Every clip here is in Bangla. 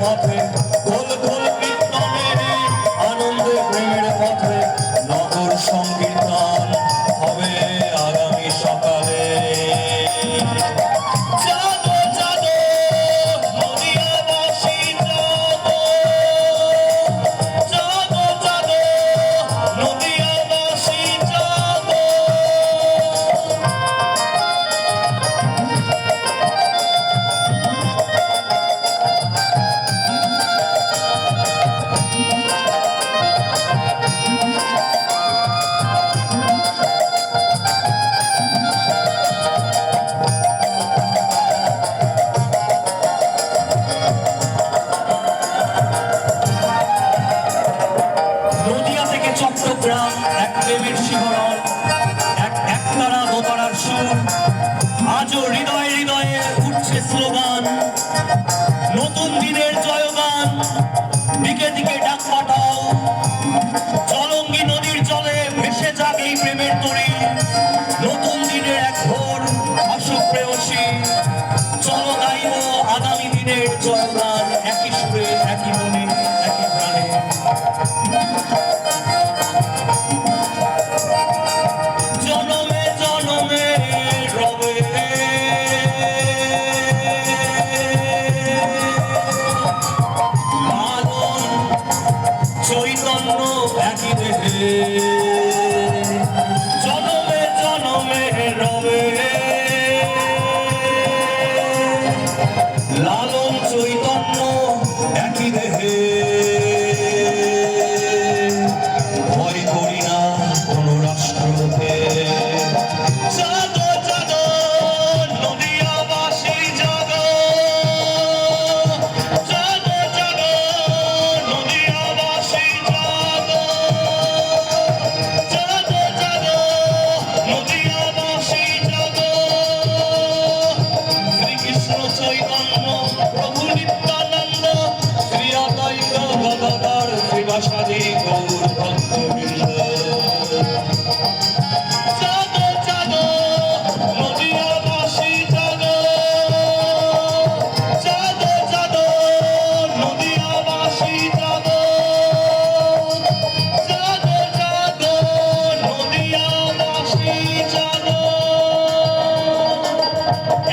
আমার এক প্রেমের শিহরণ, এক সুর। আজও হৃদয়ে হৃদয়ে উঠছে স্লোগান, নতুন দিনের জয়গান। দিকে দিকে ডাক পাঠাও। জলঙ্গি নদীর জলে ভেসে যাক এই প্রেমের তরি। নতুন দিনের এক ভোর অশোক প্রেয়সী। গাইব আগামী দিনের জয়গান। চৈতন্য একই দেহে।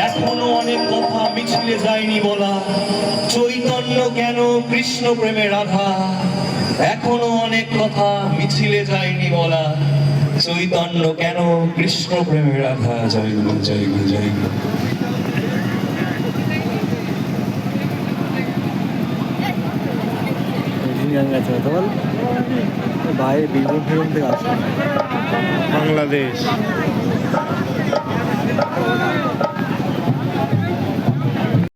এখনও অনেক কথা মিছিলে যায়নি বলা। কৃষ্ণ প্রেমে রাধা। এখনও অনেক কথা মিছিলে যায়নি বলা। চৈতন্য কেন কৃষ্ণ প্রেমে রাধা? জয় গুরু জয় গুরু জয় গুরু। বাইরে বাংলাদেশ।